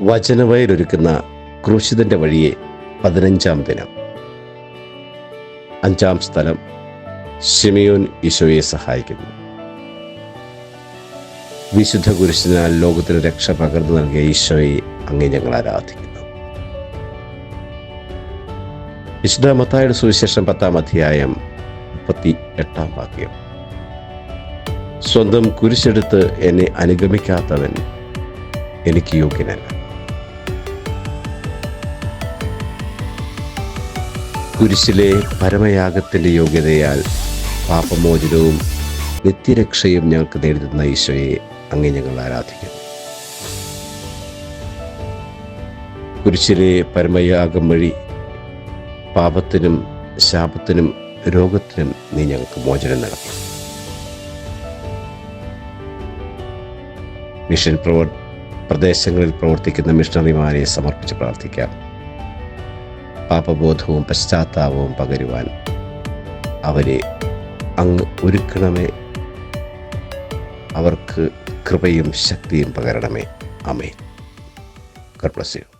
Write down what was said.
വചനവയലൊരുക്കുന്ന ക്രൂശിതന്റെ വഴിയെ പതിനഞ്ചാം ദിനം. അഞ്ചാം സ്ഥലം ഷിമിയോൻ ഈശോയെ സഹായിക്കുന്നു. വിശുദ്ധ കുരിശിനാൽ ലോകത്തിന് രക്ഷ പകർന്നു നൽകിയ ഈശോയെ അങ്ങേ ഞങ്ങൾ ആരാധിക്കുന്നു. വിശുദ്ധ മത്തായുടെ സുവിശേഷം പത്താം അധ്യായം മുപ്പത്തി എട്ടാം വാക്യം. സ്വന്തം കുരിശെടുത്ത് എന്നെ അനുഗമിക്കാത്തവൻ എനിക്ക് യോഗ്യനല്ല. കുരിശിലെ പരമയാഗത്തിന്റെ യോഗ്യതയാൽ പാപമോചനവും നിത്യരക്ഷയും ഞങ്ങൾക്ക് നേരിടുന്ന ഈശോയെ അങ്ങേ ഞങ്ങൾ ആരാധിക്കുന്നു. കുരിശിലെ പരമയാഗം വഴി പാപത്തിനും ശാപത്തിനും രോഗത്തിനും നീ ഞങ്ങൾക്ക് മോചനം നൽകി. മിഷൻ പ്രവർ പ്രദേശങ്ങളിൽ പ്രവർത്തിക്കുന്ന മിഷണറിമാരെ സമർപ്പിച്ച് പ്രാർത്ഥിക്കാം. പാപബോധവും പശ്ചാത്താപവും പകരുവാൻ അവരെ അങ്ങ് ഒരുക്കണമേ. അവർക്ക് കൃപയും ശക്തിയും പകരണമേ. അമേ ഗഡ് ബ്ലസ് യു